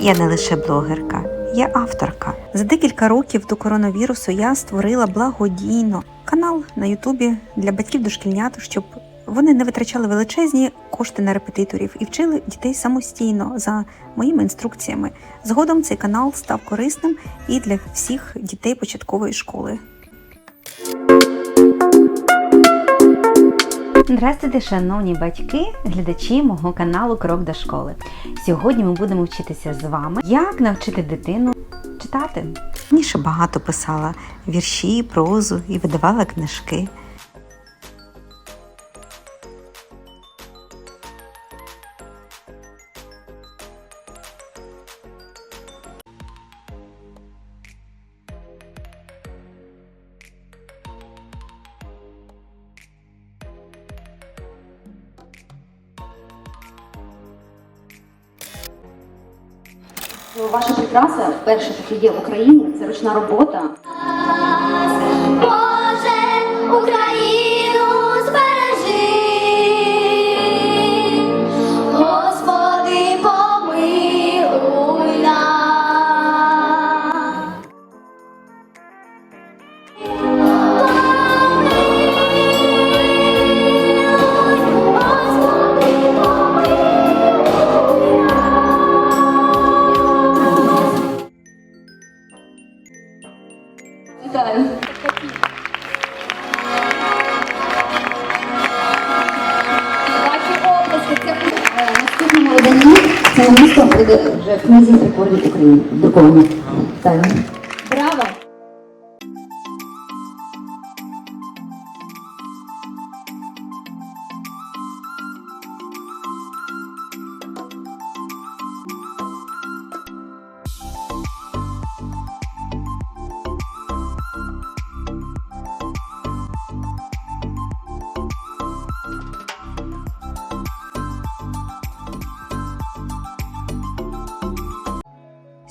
Я не лише блогерка, я авторка. За декілька років до коронавірусу я створила благодійно канал на Ютубі для батьків дошкільнят, щоб вони не витрачали величезні кошти на репетиторів і вчили дітей самостійно за моїми інструкціями. Згодом цей канал став корисним і для всіх дітей початкової школи. Здравствуйте, шановні батьки, глядачі мого каналу Крок до школи. Сьогодні ми будемо вчитися з вами, як навчити дитину читати. Раніше багато писала вірші, прозу і видавала книжки. Ваша прикраса, перше, що є в Україні, це ручна робота. Боже, Україну Вітаю. Ваші обласки, це е, наступному виданні. Це місто буде вже в книзі рекордів України. Друковано.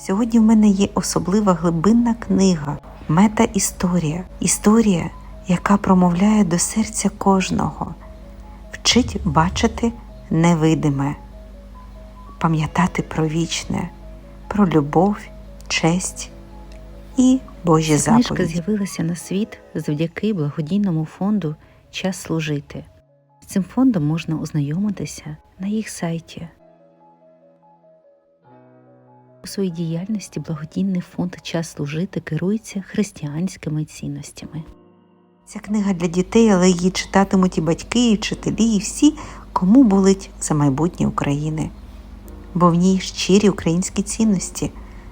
Сьогодні в мене є особлива глибинна книга Мета-історія. Історія, яка промовляє до серця кожного, вчить бачити невидиме, пам'ятати про вічне, про любов, честь і Божі Ця книжка заповіді. з'явилася на світ завдяки благодійному фонду Час служити. З цим фондом можна ознайомитися на їх сайті. У своїй діяльності благодійний фонд Час служити керується християнськими цінностями. Ця книга для дітей, але її читатимуть і батьки, і вчителі, і всі, кому болить за майбутнє України. Бо в ній щирі українські цінності,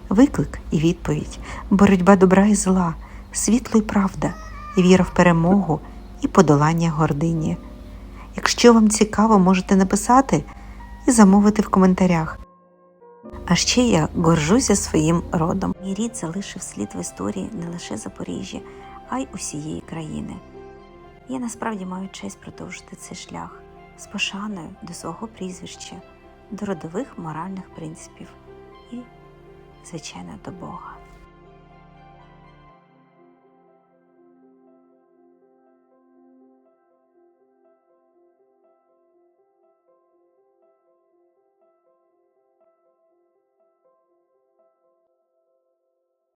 виклик і відповідь, боротьба добра і зла, світло і правда, віра в перемогу і подолання гордині. Якщо вам цікаво, можете написати і замовити в коментарях. А ще я горжуся своїм родом. Мій рід залишив слід в історії не лише Запоріжжя, а й усієї країни. Я насправді маю честь продовжити цей шлях з пошаною до свого прізвища, до родових моральних принципів і, звичайно, до Бога.